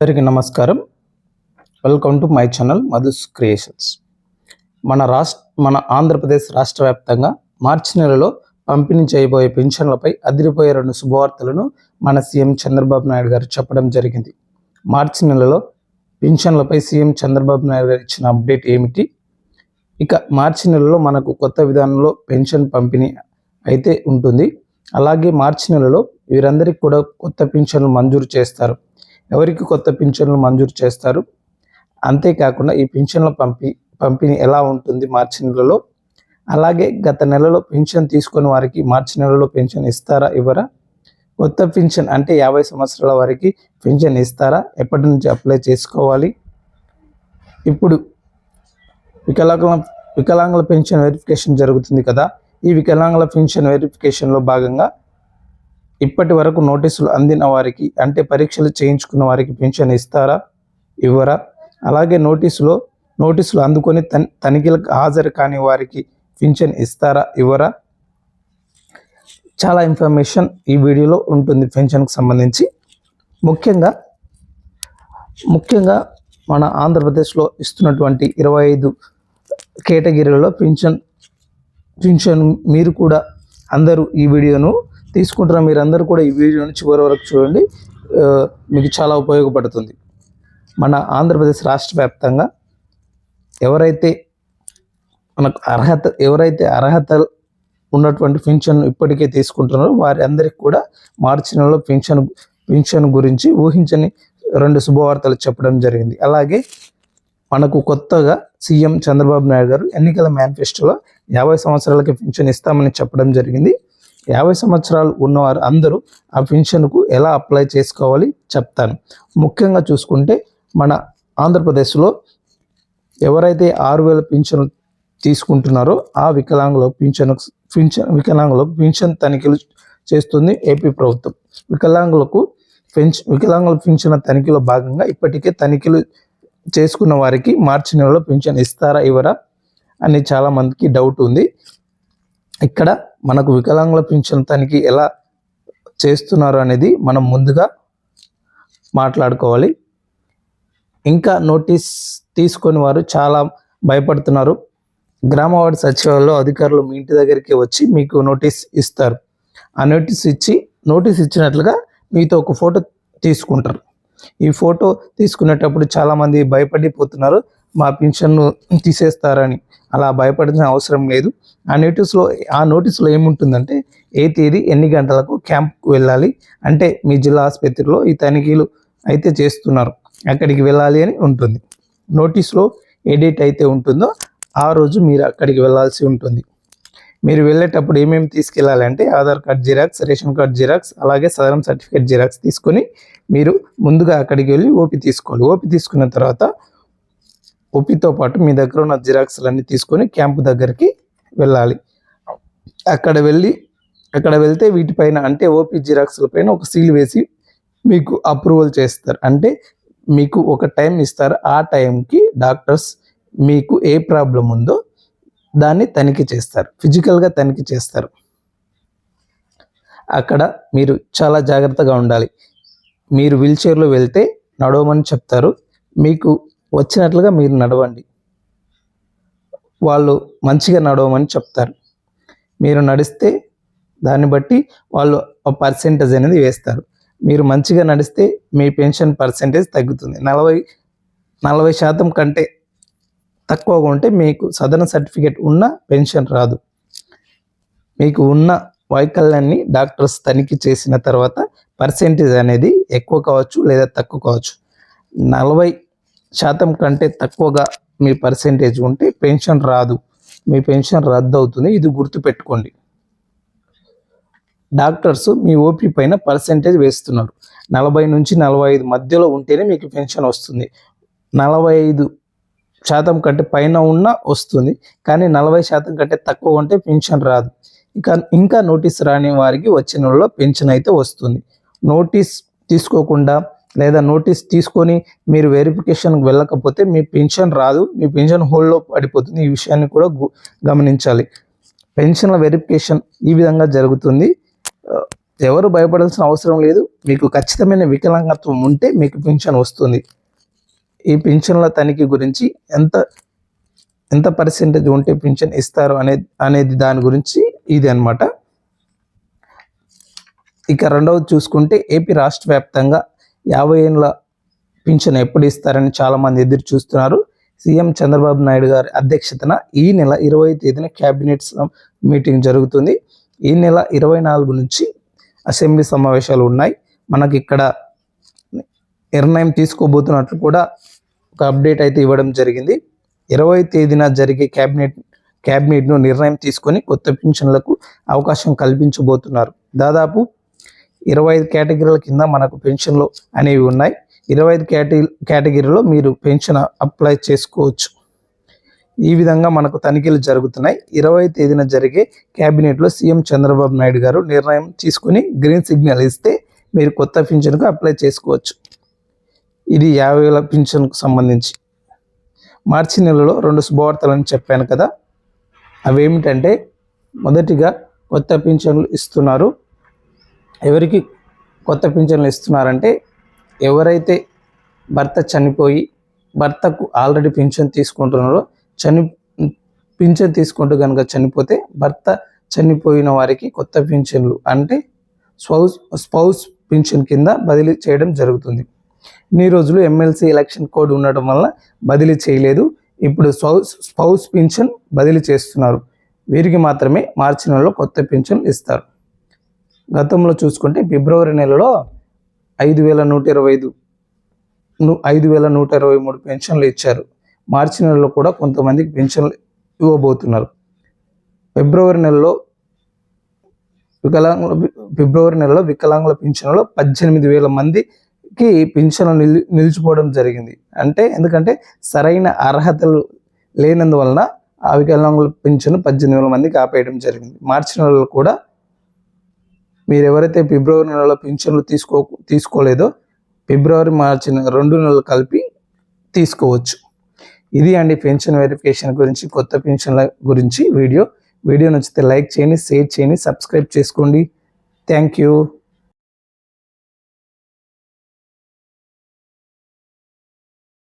అందరికీ నమస్కారం. Welcome to my channel Madhu's creations. మన రాష్ట్ర మన ఆంధ్రప్రదేశ్ రాష్ట్ర వ్యాప్తంగా మార్చి నెలలో పంపిణీ చేయబోయే పెన్షన్లపై అదిరిపోయే రెండు శుభవార్తలను మన సీఎం చంద్రబాబు నాయుడు గారు చెప్పడం జరిగింది. మార్చి నెలలో పెన్షన్లపై సీఎం చంద్రబాబు నాయుడు గారు ఇచ్చిన అప్డేట్ ఏమిటి? ఇక మార్చి నెలలో మనకు కొత్త విధానంలో పెన్షన్ పంపిణీ అయితే ఉంటుంది. అలాగే మార్చి నెలలో వీరందరికీ కూడా కొత్త పెన్షన్లు మంజూరు చేస్తారు. ఎవరికి కొత్త పింఛన్లు మంజూరు చేస్తారు? అంతేకాకుండా ఈ పింఛన్ల పంపి పంపిణీ ఎలా ఉంటుంది మార్చి నెలలో? అలాగే గత నెలలో పెన్షన్ తీసుకుని వారికి మార్చి నెలలో పెన్షన్ ఇస్తారా ఇవ్వరా? కొత్త పెన్షన్ అంటే యాభై సంవత్సరాల వారికి పెన్షన్ ఇస్తారా? ఎప్పటి నుంచి అప్లై చేసుకోవాలి? ఇప్పుడు వికలాంగుల వికలాంగుల పెన్షన్ వెరిఫికేషన్ జరుగుతుంది కదా ఈ వికలాంగుల పెన్షన్ వెరిఫికేషన్లో భాగంగా ఇప్పటి వరకు నోటీసులు అందిన వారికి అంటే పరీక్షలు చేయించుకున్న వారికి పెన్షన్ ఇస్తారా? ఇవ్వరా? అలాగే నోటీసులో నోటీసులు అందుకొని తన్ తనిఖీలకు హాజరు కాని వారికి పింఛన్ ఇస్తారా? ఇవ్వరా? చాలా ఇన్ఫర్మేషన్ ఈ వీడియోలో ఉంటుంది పెన్షన్కి సంబంధించి. ముఖ్యంగా ముఖ్యంగా మన ఆంధ్రప్రదేశ్లో ఇస్తున్నటువంటి ఇరవై ఐదు కేటగిరీలలో పింఛన్ పెన్షన్ మీరు కూడా అందరూ ఈ వీడియోను తీసుకుంటున్న మీరందరూ కూడా ఈ వీడియోని చివరి వరకు చూడండి. మీకు చాలా ఉపయోగపడుతుంది. మన ఆంధ్రప్రదేశ్ రాష్ట్ర వ్యాప్తంగా ఎవరైతే మనకు అర్హత ఎవరైతే అర్హత ఉన్నటువంటి పింఛన్ ఇప్పటికే తీసుకుంటున్నారో వారి అందరికీ కూడా మార్చి నెలలో పింఛన్ పింఛన్ గురించి ఊహించని రెండు శుభవార్తలు చెప్పడం జరిగింది. అలాగే మనకు కొత్తగా సీఎం చంద్రబాబు నాయుడు గారు ఎన్నికల మేనిఫెస్టోలో యాభై సంవత్సరాలకి పింఛన్ ఇస్తామని చెప్పడం జరిగింది. యాభై సంవత్సరాలు ఉన్నవారు అందరూ ఆ పెన్షన్కు ఎలా అప్లై చేసుకోవాలి చెప్తాను. ముఖ్యంగా చూసుకుంటే మన ఆంధ్రప్రదేశ్లో ఎవరైతే ఆరు వేల పింఛన్ తీసుకుంటున్నారో ఆ వికలాంగుల పింఛన్ పింఛన్ వికలాంగులకు పింఛన్ తనిఖీలు చేస్తుంది ఏపీ ప్రభుత్వం. వికలాంగులకు పెన్షన్ వికలాంగుల పింఛన్ తనిఖీలో భాగంగా ఇప్పటికే తనిఖీలు చేసుకున్న వారికి మార్చి నెలలో పింఛన్ ఇస్తారా ఇవ్వరా అని చాలా మందికి డౌట్ ఉంది. ఇక్కడ మనకు వికలాంగుల పింఛన్ తనిఖీ ఎలా చేస్తున్నారు అనేది మనం ముందుగా మాట్లాడుకోవాలి. ఇంకా నోటీస్ తీసుకొని వారు చాలా భయపడుతున్నారు. గ్రామ వార్డు సచివాలయంలో అధికారులు మీ ఇంటి దగ్గరికి వచ్చి మీకు నోటీస్ ఇస్తారు. ఆ నోటీస్ ఇచ్చి నోటీస్ ఇచ్చినట్లుగా మీతో ఒక ఫోటో తీసుకుంటారు. ఈ ఫోటో తీసుకునేటప్పుడు చాలామంది భయపడిపోతున్నారు. మా పింఛన్ను తీసేస్తారని. అలా భయపడాల్సిన అవసరం లేదు. ఆ నోటీస్లో ఆ నోటీస్లో ఏముంటుందంటే ఏ తేదీ ఎన్ని గంటలకు క్యాంప్కు వెళ్ళాలి? అంటే మీ జిల్లా ఆసుపత్రిలో ఈ తనిఖీలు అయితే చేస్తున్నారు. అక్కడికి వెళ్ళాలి అని ఉంటుంది. నోటీస్లో ఏ డేట్ అయితే ఉంటుందో ఆ రోజు మీరు అక్కడికి వెళ్ళాల్సి ఉంటుంది. మీరు వెళ్ళేటప్పుడు ఏమేమి తీసుకెళ్ళాలి అంటే Aadhaar card xerox ration card xerox అలాగే సదరం సర్టిఫికేట్ జిరాక్స్ తీసుకొని మీరు ముందుగా అక్కడికి వెళ్ళి ఓపీ తీసుకోవాలి. ఓపీ తీసుకున్న తర్వాత ఓపీతో పాటు మీ దగ్గర ఉన్న జిరాక్స్లన్నీ తీసుకొని క్యాంపు దగ్గరికి వెళ్ళాలి. అక్కడ వెళ్ళి అక్కడ వెళ్తే వీటిపైన అంటే ఓపీ జిరాక్స్ల పైన ఒక సీల్ వేసి మీకు అప్రూవల్ చేస్తారు. అంటే మీకు ఒక టైం ఇస్తారు. ఆ టైంకి డాక్టర్స్ మీకు ఏ ప్రాబ్లం ఉందో దాన్ని తనిఖీ చేస్తారు. ఫిజికల్గా తనిఖీ చేస్తారు. అక్కడ మీరు చాలా జాగ్రత్తగా ఉండాలి. మీరు వీల్చైర్లో వెళ్తే నడవమని చెప్తారు. మీకు వచ్చినట్లుగా మీరు నడవండి. వాళ్ళు మంచిగా నడవమని చెప్తారు. మీరు నడిస్తే దాన్ని బట్టి వాళ్ళు పర్సెంటేజ్ అనేది వేస్తారు. మీరు మంచిగా నడిస్తే మీ పెన్షన్ పర్సెంటేజ్ తగ్గుతుంది. నలభై నలభై శాతం కంటే తక్కువగా ఉంటే మీకు సదన సర్టిఫికేట్ ఉన్న పెన్షన్ రాదు. మీకు ఉన్న వైకల్యాన్ని డాక్టర్స్ తనిఖీ చేసిన తర్వాత పర్సెంటేజ్ అనేది ఎక్కువ కావచ్చు లేదా తక్కువ కావచ్చు. నలభై శాతం కంటే తక్కువగా మీ పర్సెంటేజ్ ఉంటే పెన్షన్ రాదు. మీ పెన్షన్ రద్దు అవుతుంది ఇది గుర్తుపెట్టుకోండి. డాక్టర్స్ మీ ఓపీ పైన పర్సెంటేజ్ వేస్తున్నారు. నలభై నుంచి నలభై ఐదు మధ్యలో ఉంటేనే మీకు పెన్షన్ వస్తుంది. నలభై ఐదు శాతం కంటే పైన ఉన్న వస్తుంది. కానీ నలభై శాతం కంటే తక్కువ ఉంటే పెన్షన్ రాదు. ఇంకా ఇంకా నోటీస్ రాని వారికి వచ్చిన నెలలో పెన్షన్ అయితే వస్తుంది. నోటీస్ తీసుకోకుండా లేదా నోటీస్ తీసుకొని మీరు వెరిఫికేషన్కి వెళ్ళకపోతే మీ పెన్షన్ రాదు మీ పెన్షన్ హోల్డ్లో పడిపోతుంది. ఈ విషయాన్ని కూడా గమనించాలి. పెన్షన్ల వెరిఫికేషన్ ఈ విధంగా జరుగుతుంది. ఎవరు భయపడాల్సిన అవసరం లేదు. మీకు ఖచ్చితమైన వికలాంగత్వం ఉంటే మీకు పింఛన్ వస్తుంది. ఈ పింఛన్ల తనిఖీ గురించి ఎంత ఎంత పర్సెంటేజ్ ఉంటే పెన్షన్ ఇస్తారు అనే అనేది దాని గురించి ఇది అన్నమాట. ఇక రెండవది చూసుకుంటే ఏపీ రాష్ట్ర వ్యాప్తంగా యాభై ఏళ్ళ పింఛను ఎప్పుడు ఇస్తారని చాలామంది ఎదురు చూస్తున్నారు. సీఎం చంద్రబాబు నాయుడు గారి అధ్యక్షతన ఈ నెల ఇరవై తేదీన క్యాబినెట్ మీటింగ్ జరుగుతుంది. ఈ నెల ఇరవై నాలుగు నుంచి అసెంబ్లీ సమావేశాలు ఉన్నాయి. మనకి ఇక్కడ నిర్ణయం తీసుకోబోతున్నట్లు కూడా ఒక అప్డేట్ అయితే ఇవ్వడం జరిగింది. ఇరవై తేదీన జరిగే క్యాబినెట్ క్యాబినెట్ను నిర్ణయం తీసుకొని కొత్త పింఛన్లకు అవకాశం కల్పించబోతున్నారు. దాదాపు ఇరవై ఐదు కేటగిరీల కింద మనకు పెన్షన్లు అనేవి ఉన్నాయి. ఇరవై ఐదు కేటగి కేటగిరీలో మీరు పెన్షన్ అప్లై చేసుకోవచ్చు. ఈ విధంగా మనకు తనిఖీలు జరుగుతున్నాయి. ఇరవై తేదీన జరిగే క్యాబినెట్లో సీఎం చంద్రబాబు నాయుడు గారు నిర్ణయం తీసుకుని గ్రీన్ సిగ్నల్ ఇస్తే మీరు కొత్త పింఛన్కు అప్లై చేసుకోవచ్చు. ఇది యాభై వేల పింఛన్కు సంబంధించి. మార్చి నెలలో రెండు శుభవార్తలను చెప్పాను కదా. అవేమిటంటే మొదటిగా కొత్త పింఛన్లు ఇస్తున్నారు. ఎవరికి కొత్త పింఛన్లు ఇస్తున్నారంటే ఎవరైతే భర్త చనిపోయి భర్తకు ఆల్రెడీ పింఛన్ తీసుకుంటున్నారో చని పింఛన్ తీసుకుంటూ కనుక చనిపోతే భర్త చనిపోయిన వారికి కొత్త పింఛన్లు అంటే స్పౌస్ స్పౌస్ పింఛన్ కింద బదిలీ చేయడం జరుగుతుంది. ఇన్ని రోజులు ఎమ్మెల్సీ ఎలక్షన్ కోడ్ ఉండటం వల్ల బదిలీ చేయలేదు. ఇప్పుడు స్పౌస్ స్పౌస్ పింఛన్ బదిలీ చేస్తున్నారు. వీరికి మాత్రమే మార్చి నెలలో కొత్త పింఛన్ ఇస్తారు. గతంలో చూసుకుంటే ఫిబ్రవరి నెలలో ఐదు వేల నూట ఇరవై ఐదు ఐదు వేల నూట ఇరవై మూడు పెన్షన్లు ఇచ్చారు. మార్చి నెలలో కూడా కొంతమందికి పెన్షన్లు ఇవ్వబోతున్నారు. ఫిబ్రవరి నెలలో వికలాంగుల ఫిబ్రవరి నెలలో వికలాంగుల పింఛన్లో పద్దెనిమిది వేల మందికి పింఛన్లు నిల్ నిలిచిపోవడం జరిగింది. అంటే ఎందుకంటే సరైన అర్హతలు లేనందువలన ఆ వికలాంగుల పింఛను పద్దెనిమిది వేల మందికి ఆపేయడం జరిగింది. మార్చి నెలలో కూడా మీరు ఎవరైతే ఫిబ్రవరి నెలలో పింఛన్లు తీసుకో తీసుకోలేదో ఫిబ్రవరి మార్చి రెండు నెలలు కలిపి తీసుకోవచ్చు. ఇది అండి పెన్షన్ వెరిఫికేషన్ గురించి కొత్త పెన్షన్ల గురించి వీడియో. వీడియో నచ్చితే లైక్ చేయండి షేర్ చేయండి సబ్స్క్రైబ్ చేసుకోండి. Thank you.